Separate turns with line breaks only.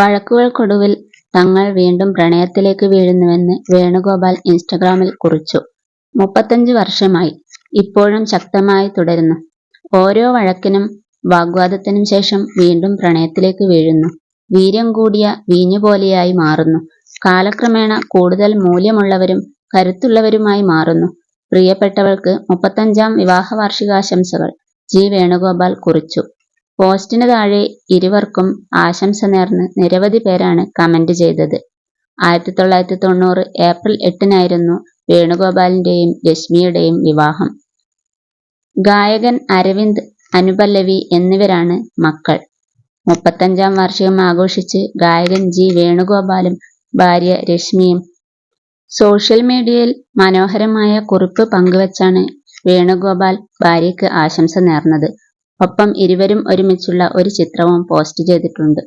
വഴക്കുകൾക്കൊടുവിൽ തങ്ങൾ വീണ്ടും പ്രണയത്തിലേക്ക് വീഴുന്നുവെന്ന് വേണുഗോപാൽ ഇൻസ്റ്റഗ്രാമിൽ കുറിച്ചു. മുപ്പത്തഞ്ച് വർഷമായി. ഇപ്പോഴും ശക്തമായി തുടരുന്നു. ഓരോ വഴക്കിനും വാഗ്വാദത്തിനും ശേഷം വീണ്ടും പ്രണയത്തിലേക്ക് വീഴുന്നു. വീര്യം കൂടിയ വീഞ്ഞുപോലെയായി മാറുന്നു. കാലക്രമേണ കൂടുതൽ മൂല്യമുള്ളവരും കരുത്തുള്ളവരുമായി മാറുന്നു. പ്രിയപ്പെട്ടവൾക്ക് മുപ്പത്തഞ്ചാം വിവാഹ വാർഷികാശംസകൾ! ജി വേണുഗോപാൽ കുറിച്ചു. പോസ്റ്റിന് താഴെ ഇരുവർക്കും ആശംസ നേർന്ന് നിരവധി പേരാണ് കമന്റ് ചെയ്തത്. ആയിരത്തി തൊള്ളായിരത്തി തൊണ്ണൂറ് ഏപ്രിൽ എട്ടിനായിരുന്നു വേണുഗോപാലിന്റെയും രശ്മിയുടെയും വിവാഹം. ഗായകൻ അരവിന്ദ്, അനുപല്ലവി എന്നിവരാണ് മക്കൾ. മുപ്പത്തഞ്ചാം വാർഷികം ആഘോഷിച്ച് ഗായകൻ ജി വേണുഗോപാലും ഭാര്യ രശ്മിയും സോഷ്യൽ മീഡിയയിൽ മനോഹരമായ കുറിപ്പ് പങ്കുവച്ചാണ് വേണുഗോപാൽ ഭാര്യയ്ക്ക് ആശംസ നേർന്നത്. ഒപ്പം ഇരുവരും ഒരുമിച്ചുള്ള ഒരു ചിത്രവും പോസ്റ്റ് ചെയ്തിട്ടുണ്ട്.